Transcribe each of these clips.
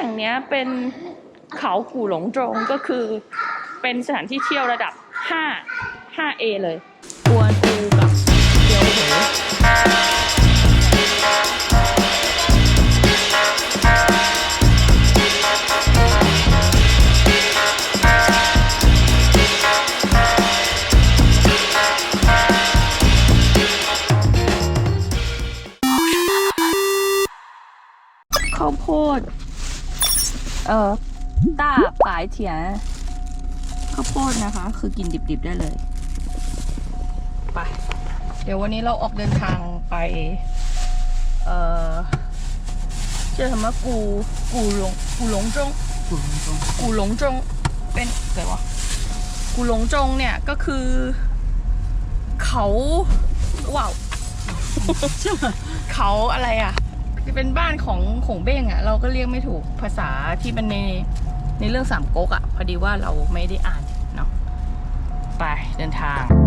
แห่งนี้เป็นเขากู่หลงจงก็คือเป็นสถานที่เที่ยวระดับ 5 5A เลยกวนอูกับเดียวเห เออต้าปลายเถียนข้าวโพดนะคะ คือกินดิบๆได้เลย ไป เดี๋ยววันนี้เราออกเดินทางไป เอ่อเชื่อคำว่ากู กูหลง กูหลงจง กูหลงจงเป็นอะไรวะ กูหลงจงเนี่ยก็คือ เขาว้าว เขาอะไรอะ เป็นบ้านของของเบ้งอะ่ะ เราก็เรียกไม่ถูกภาษาที่มันในในเรื่องสามก๊กอะ่ะ พอดีว่าเราไม่ได้อ่านเนาะไปเดินทาง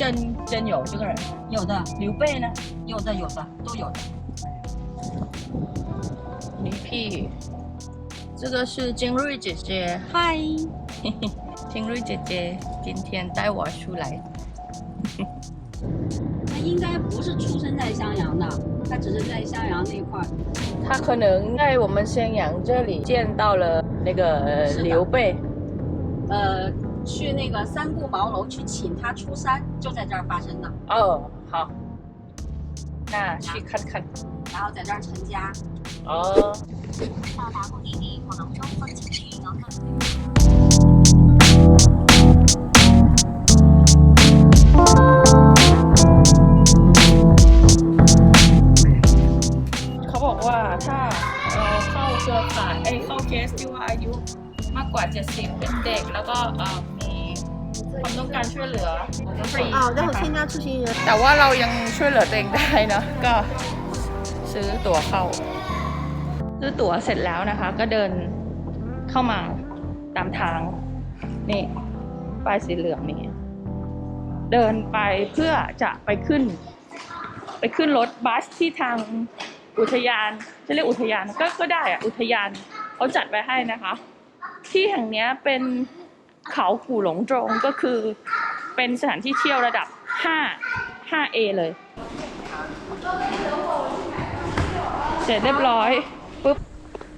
真真有这个人，有的，刘备呢？有的，有的，都有的。李屁，这个是金瑞姐姐，嗨，金瑞姐姐今天带我出来，他应该不是出生在襄阳的，他只是在襄阳那块儿。她可能在我们襄阳这里见到了那个刘备，呃，去那个三顾茅庐去请他出山，就在这儿发生的，哦，好，那去看看。然后在这儿成家。哦，到达目的地鼓龙中风景区游客。 เขาบอกว่าถ้าเราเข้าเครือข่ายไอ้ยเข้าเคสที่ว่าอายุมากกว่า 70 เป็นเด็ก แล้วก็เอ่อ ช่วยเหลือฟรี 哦，待会 นะคะ 添加出行人。 แต่ว่าเรายังช่วยเหลือตัวเองได้เนอะก็ซื้อตั๋วเข้า ซื้อตั๋วเสร็จแล้วนะคะ ก็เดินเข้ามาตามทาง นี่ป้ายสีเหลืองนี่ เดินไปเพื่อจะไปขึ้น ไปขึ้นรถบัสที่ทางอุทยาน จะเรียกอุทยานก็ก็ได้อะอุทยานเขาจัดไว้ให้นะคะ ที่แห่งเนี้ยเป็นเขากู่หลงจงก็คือ เป็นสถานที่เที่ยวระดับ 5 5A เลย เสร็จเรียบร้อยปุ๊บ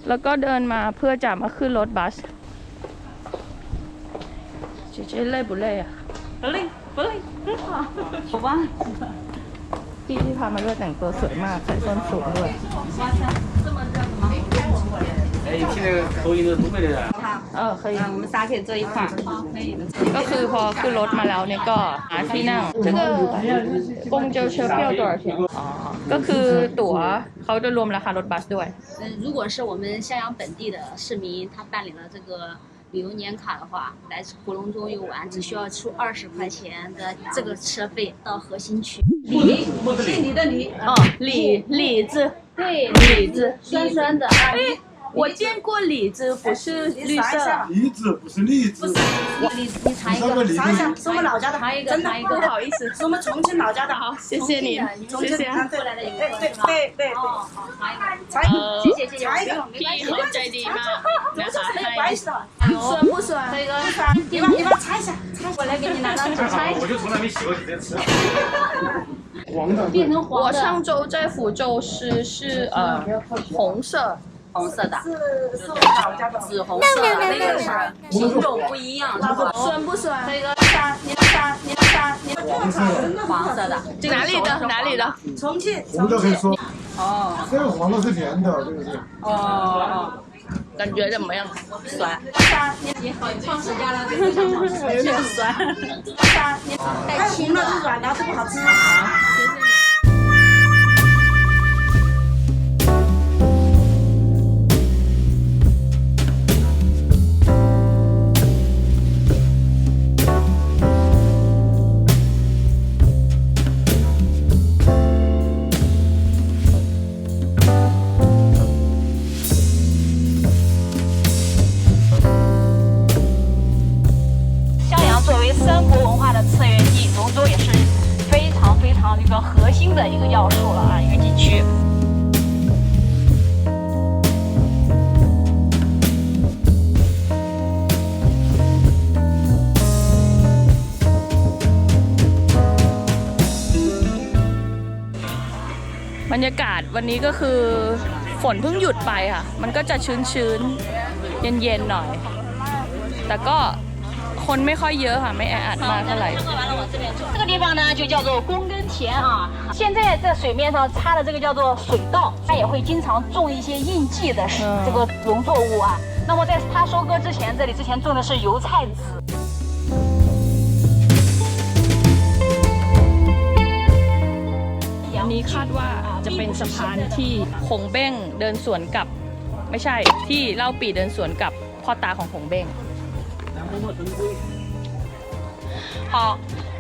แล้วก็เดินมาเพื่อจะมาขึ้นรถบัสเจ๊เล่บุเล่อะไปเล่เล่เพราะว่าพี่ที่พามาด้วยแต่งตัวสวยมากใส่ส้นสูงด้วย 这么热吗？哎，现在抖音都是东北的人。好， เออเคย 嗯，我们仨可以坐一块儿。可以的。 ก็คือพอขึ้นรถมาแล้วเนี่ยก็หาที่นั่ง这个公交车票多少钱อ๋อก็คือตั๋วเขาจะรวมราคารถบัสด้วย 嗯，如果是我们襄阳本地的市民，他办理了这个旅游年卡的话，来鼓龙中游玩只需要出二十块钱的这个车费到核心区。李，姓李的李，哦，李李子，对，李子，酸酸的啊，哎， 我见过李子，不是绿色。李子不是栗子。不是，你查一个，查一下，是我们老家的，查一个，真的不好意思，是我们重庆老家的，好，谢谢你，重庆过来的一个，对对对对，查一个，查一个，谢谢谢谢，查一个，没关系，查一个，没关系，没关系的，顺不顺？这个，你把你把查一下，查，一下。我就从来没洗过几次。黄的，我上周在福州吃是呃红色，红色的，是是我老家的。紫红色的，那个是品种不一样，是吧？酸不酸？这个沙，你的沙，你的沙，你的黄色的，黄色的，哪里的？哪里的？重庆，红的可以说，哦这个黄的是甜的，这个是。哦，感觉怎么样？酸，沙，你你好，创始家了，这个非常好吃，有点酸。沙，你太红了是软的，这不好吃。 วันนี้ก็คือฝนเพิ่งหยุดไปค่ะ มันก็จะชื้นๆ เย็นๆหน่อย แต่ก็คนไม่ค่อยเยอะค่ะ ไม่แออัดมากเท่าไหร่ 这个地方呢就叫做宫根田啊，现在在水面上插的这个叫做水稻，它也会经常种一些应季的嗯这个农作物啊。那么在它收割之前，这里之前种的是油菜籽。 อันนี้คาดว่าจะเป็นสะพานที่คงเบ้งเดินสวนกับ ไม่ใช่ที่เล่าปีเดินสวนกับพ่อตาของคงเบ้ง好，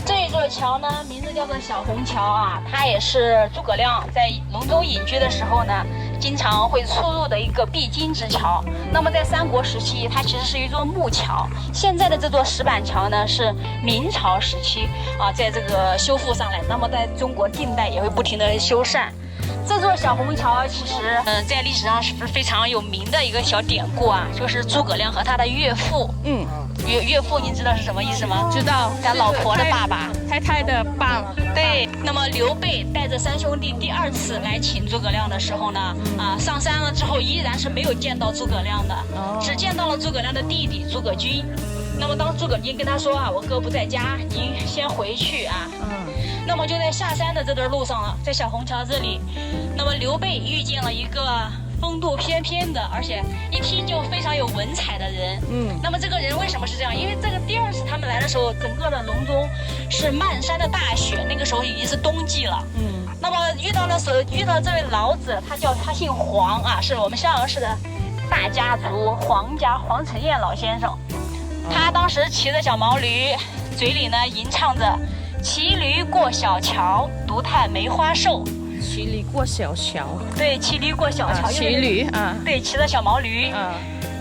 这一座桥呢，名字叫做小虹桥啊，它也是诸葛亮在隆中隐居的时候呢，经常会出入的一个必经之桥。那么在三国时期，它其实是一座木桥，现在的这座石板桥呢是明朝时期啊，在这个修复上来。那么在中国近代也会不停的修缮。这座小虹桥其实，嗯、在历史上是不是非常有名的一个小典故啊，就是诸葛亮和他的岳父，嗯。岳岳父，您知道是什么意思吗？知道。他老婆的爸爸。太太的爸对，那么刘备带着三兄弟第二次来请诸葛亮的时候呢，啊，上山了之后依然是没有见到诸葛亮的，哦。只见到了诸葛亮的弟弟诸葛均。那么当诸葛均跟他说啊，我哥不在家，您先回去啊。嗯那么就在下山的这段路上了，在小虹桥这里，那么刘备遇见了一个风度翩翩的，而且一听就非常有文采的人。嗯那么这个人为什么是这样？因为这个第二次他们来的时候，整个的隆中是漫山的大雪，那个时候已经是冬季了。嗯那么遇到了所遇到这位老子，他叫他姓黄啊，是我们襄阳市的大家族黄家黄承彦老先生。他当时骑着小毛驴，嘴里呢吟唱着“骑驴过小桥，独叹梅花瘦骑驴过小桥”。对，骑驴过小桥，啊，骑驴啊对，骑着小毛驴。啊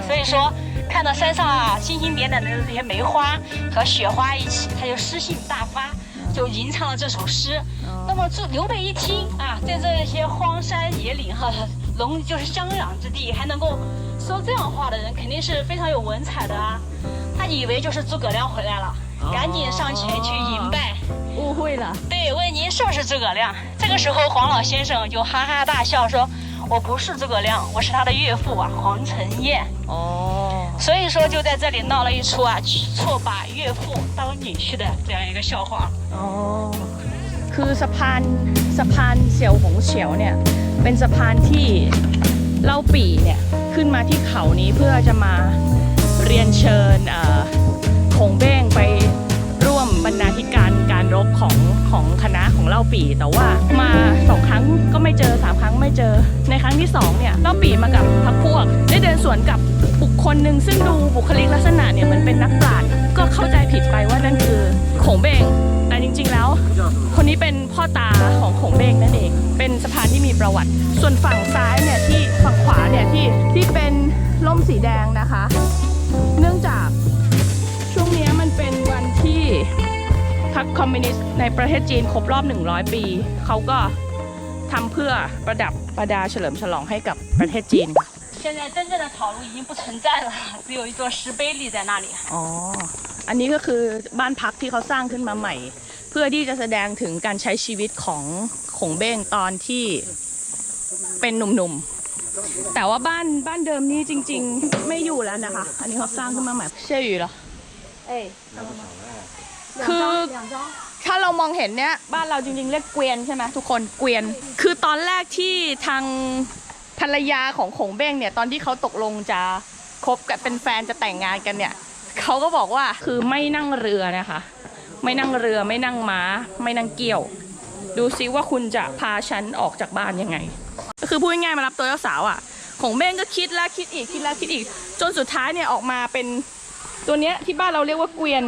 所以说，看到山上啊星星点点的这些梅花和雪花一起，他就诗兴大发，就吟唱了这首诗。那么这刘备一听啊，在这些荒山野岭哈，龙就是襄阳之地，还能够说这样话的人，肯定是非常有文采的啊。他以为就是诸葛亮回来了，赶紧上前去迎拜。误会了对，问您是不是诸葛亮？这个时候，黄老先生就哈哈大笑说：“我不是诸葛亮，我是他的岳父啊，黄承彦。”哦所以说就在这里闹了一出啊，错把岳父当女婿的这样一个笑话。 อ๋อคือสะพานสะพานเสี่ยวหงเฉียวเนี่ย เป็นสะพานที่เล่าปี่เนี่ย ขึ้นมาที่เขานี้เพื่อจะมาเรียนเชิญเอ่อคงเบ้ การการรบของของคณะของเล่าปี แต่ว่ามาสองครั้งก็ไม่เจอสามครั้งไม่เจอ ในครั้งที่สองเนี่ยเล่าปีมากับพรรคพวก ได้เดินสวนกับบุคคลหนึ่งซึ่งดูบุคลิกลักษณะเนี่ยมันเป็นนักปราชญ์ก็เข้าใจผิดไปว่านั่นคือคงเบงแต่จริง ๆ แล้ว คนนี้เป็นพ่อตาของขงเบงนั่นเอง เป็นสะพานที่มีประวัติ ส่วนฝั่งซ้ายเนี่ยที่ฝั่งขวาเนี่ยที่ที่เป็นล่มสีแดงนะคะ เนื่องจาก พรรคคอมมิวนิสต์ในประเทศจีนครบรอบ 100 ปี เขาก็ทำเพื่อประดับประดาเฉลิมฉลองให้กับประเทศจีนค่ะ 现在真正的草庐已经不存在了，只有一座石碑立在那里。 อ๋อ อันนี้ก็คือบ้านพักที่เขาสร้างขึ้นมาใหม่ เพื่อที่จะแสดงถึงการใช้ชีวิตของขงเบ้งตอนที่เป็นหนุ่มๆ แต่ว่าบ้านบ้านเดิมนี้จริง ๆ ไม่อยู่แล้วนะคะ อันนี้เขาสร้างขึ้นมาใหม่เชื่ออยู่เหรอ 哎， เคือถ้าเรามองเห็นเนี้ยบ้านเราจริงๆ เรียกเกวียนใช่ไหมทุกคนเกวียน คือตอนแรกที่ทางภรรยาของขงเบ้งเนี่ยตอนที่เขาตกลงจะคบกันเป็นแฟนจะแต่งงานกันเนี่ยเขาก็บอกว่าคือไม่นั่งเรือนะคะ ไม่นั่งเรือไม่นั่งม้า ไม่นั่งเกี่ยว ดูซิว่าคุณจะพาฉันออกจากบ้านยังไง ก็คือพูดง่ายๆมารับตัวเจ้าสาวอะ ของเบ้งก็คิดแล้วคิดอีกคิดแล้วคิดอีก จนสุดท้ายเนี่ยออกมาเป็นตัวเนี้ยที่บ้านเราเรียกว่าเกวียน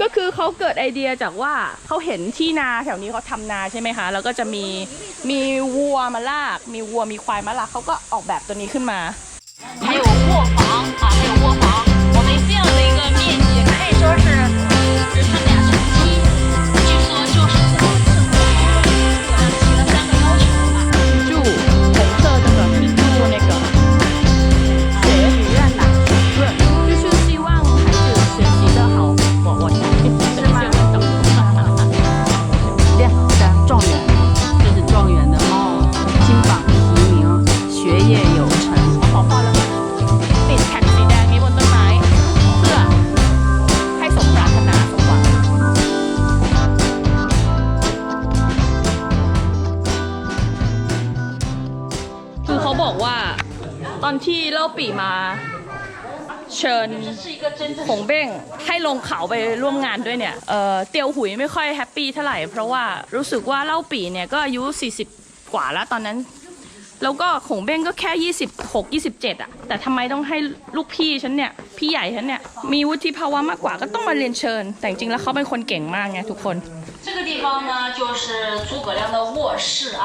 ก็คือเขาเกิดไอเดียจากว่าเขาเห็นที่นาแถวนี้เขาทำนาใช่ไหมคะ แล้วก็จะมีมีวัวมาลาก มีวัวมีควายมาลากเขาก็ออกแบบตัวนี้ขึ้นมา 还有卧房啊，还有卧房。我们这样的一个面积可以说是只剩俩 ตอนที่เล่าปีมา เชิญหงเบ้งให้ลงเขาไปร่วมงานด้วยเนี่ย เออเตียวหุยไม่ค่อยแฮปปี้เท่าไหร่ เพราะว่ารู้สึกว่าเล่าปีเนี่ยก็อายุ 40 กว่าแล้วตอนนั้น แล้วก็หงเบ้งก็แค่ 26 27อะแต่ทำไมต้องให้ลูกพี่ฉันเนี่ย พี่ใหญ่ฉันเนี่ย มีวุฒิภาวะมากกว่าก็ต้องมาเรียนเชิญ แต่จริงๆแล้วเขาเป็นคนเก่งมากไงทุกคน 这个地方呢，就是诸葛亮的卧室啊。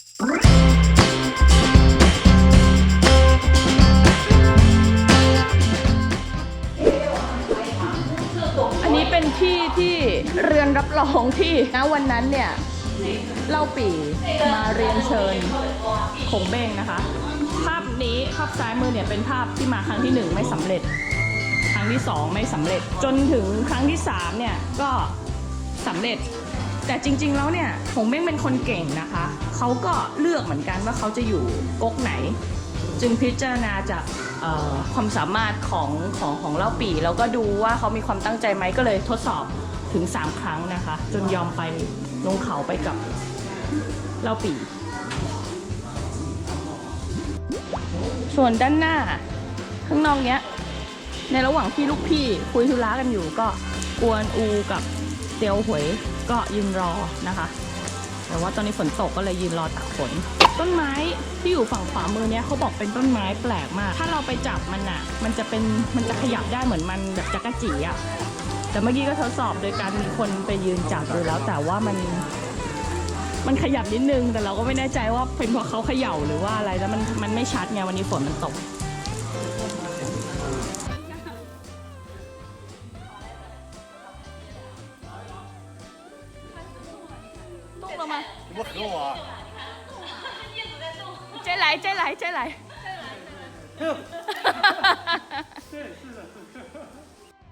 เป็นที่ที่เรือนรับรองที่ณวันนั้นเนี่ย เล่าปี่มาเรียนเชิญคงเบ้งนะคะ ภาพนี้ภาพซ้ายมือเนี่ยเป็นภาพที่มาครั้งที่หนึ่งไม่สำเร็จ ครั้งที่สองไม่สำเร็จ จนถึงครั้งที่สามเนี่ยก็สำเร็จ แต่จริง ๆ แล้วเนี่ยคงเบ้งเป็นคนเก่งนะคะ เขาก็เลือกเหมือนกันว่าเขาจะอยู่ก๊กไหน จึงพิจารณาจากความสามารถของของของเล่าปี่แล้วก็ดูว่าเขามีความตั้งใจไหมก็เลยทดสอบถึง 3 ครั้งนะคะ จนยอมไปลงเขาไปกับเล่าปี่ส่วนด้านหน้าข้างนอกเนี้ย ในระหว่างที่ลูกพี่คุยธุระกันอยู่ก็กวนอูกับเตียวหวยก็ยืนรอนะคะ แต่ว่าตอนนี้ฝนตกก็เลยยืนรอตักฝน ต้นไม้ที่อยู่ฝั่งขวามือเนี้ยเขาบอกเป็นต้นไม้แปลกมาก ถ้าเราไปจับมันอะมันจะเป็นมันจะขยับได้เหมือนมันแบบจักรจีอะแต่เมื่อกี้ก็ทดสอบโดยการมีคนไปยืนจับดูแล้ว แต่ว่ามัน มันขยับนิดนึง แต่เราก็ไม่แน่ใจว่าเป็นเพราะเขาเขย่าหรือว่าอะไรแล้วมันมันไม่ชัดไงวันนี้ฝนมันตก 怎么和我？再来，再来，再来。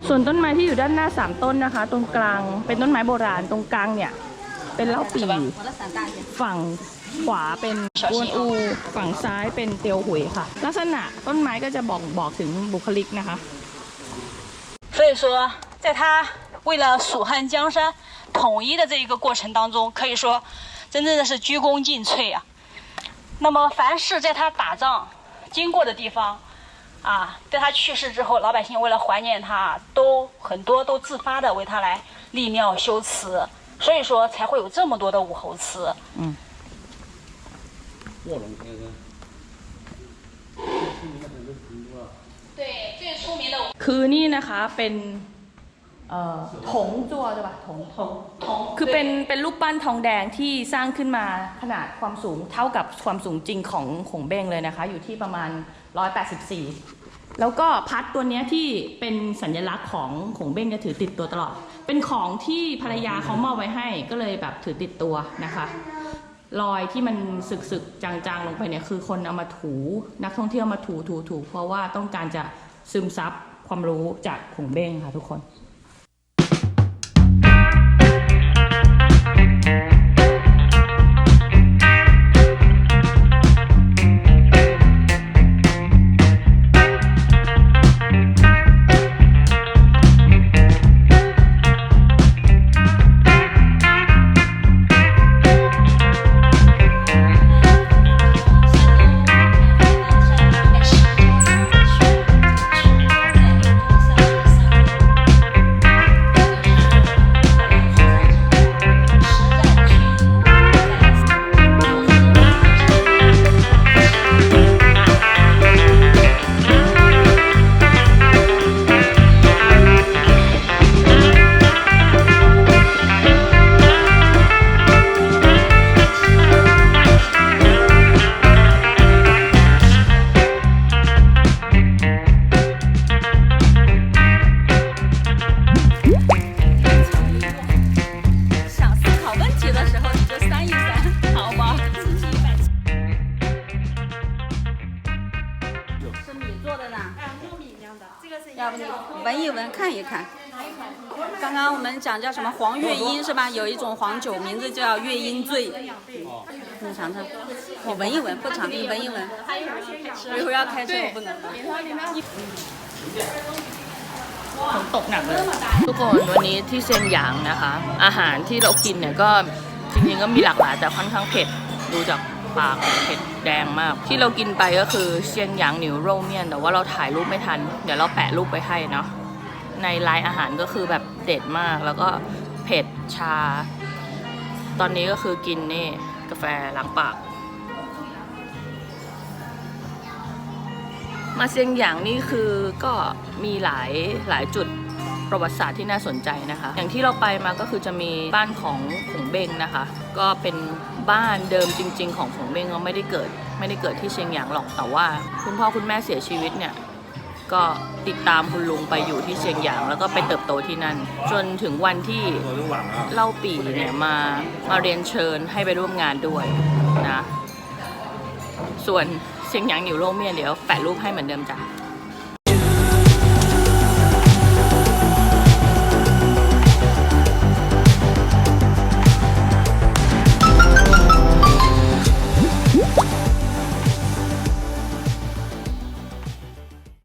ส่วนต้นไม้ที่อยู่ด้านหน้าสามต้นนะคะ ตรงกลางเป็นต้นไม้โบราณ ตรงกลางเนี่ย เป็นเล่าปี 我的伞大一点。 ฝั่งขวาเป็นกวนอู ฝั่งซ้ายเป็นเตียวหุยค่ะ ลักษณะต้นไม้ก็จะบอกบอกถึงบุคลิกนะคะ 所以说，在他为了蜀汉江山统一的这一个过程当中，可以说 真正的是鞠躬尽瘁啊。那么，凡是在他打仗经过的地方，啊，在他去世之后，老百姓为了怀念他，都很多都自发的为他来立庙修祠，所以说才会有这么多的武侯祠。卧龙先生，对，最出名的 คือนี่นะคะเป็น เอ่อถงจัวใช่ปะถงถง铜，คือเป็นเป็นรูปปั้นทองแดงที่สร้างขึ้นมาขนาดความสูงเท่ากับความสูงจริงของขงเบ้งเลยนะคะ อยู่ที่ประมาณ 184 แล้วก็พัดตัวเนี้ยที่เป็นสัญลักษณ์ของขงเบ้งจะถือติดตัวตลอด เป็นของที่ภรรยาเขามอบไว้ให้ก็เลยแบบถือติดตัวนะคะ รอยที่มันสึกๆจางๆลงไปเนี่ยคือคนเอามาถูนักท่องเที่ยวมาถูถูถูเพราะว่าต้องการจะซึมซับความรู้จากขงเบ้งค่ะทุกคน Bye. 闻一闻，看一看。刚刚我们讲叫什么黄月英是吧？有一种黄酒名字叫月英醉。你尝尝，你闻一闻，不尝，你闻一闻。一会儿要开车，我不能了。 ฝนตกหนักเลย ทุกคนวันนี้ที่เซียงหยางนะคะ อาหารที่เรากินเนี่ยก็จริงๆก็มีหลากหลายแต่ค่อนข้างเผ็ดดูจากปากเผ็ดแดงมาก ที่เรากินไปก็คือเซียงหยางหนิวโรเมียน แต่ว่าเราถ่ายรูปไม่ทัน เดี๋ยวเราแปะรูปไปให้เนาะ ในไลน์อาหารก็คือแบบเด็ดมาก แล้วก็เผ็ดชา ตอนนี้ก็คือกินนี่กาแฟล้างปาก มาเซียงหยางนี่คือก็มีหลายหลายจุดประวัติศาสตร์ที่น่าสนใจนะคะ อย่างที่เราไปมาก็คือจะมีบ้านของขงเบงนะคะ ก็เป็นบ้านเดิมจริง ๆ ของขงเบงเขาไม่ได้เกิด ไม่ได้เกิดที่เชียงหยางหรอกแต่ว่า คุณพ่อคุณแม่เสียชีวิตเนี่ย ก็ติดตามคุณลุงไปอยู่ที่เชียงหยาง แล้วก็ไปเติบโตที่นั่น จนถึงวันที่เล่าปีเนี่ยมามาเรียนเชิญให้ไปร่วมงานด้วยนะ ส่วนเชียงหยางหนิวโรเมียนเดี๋ยวแปะรูปให้เหมือนเดิมจ้ะ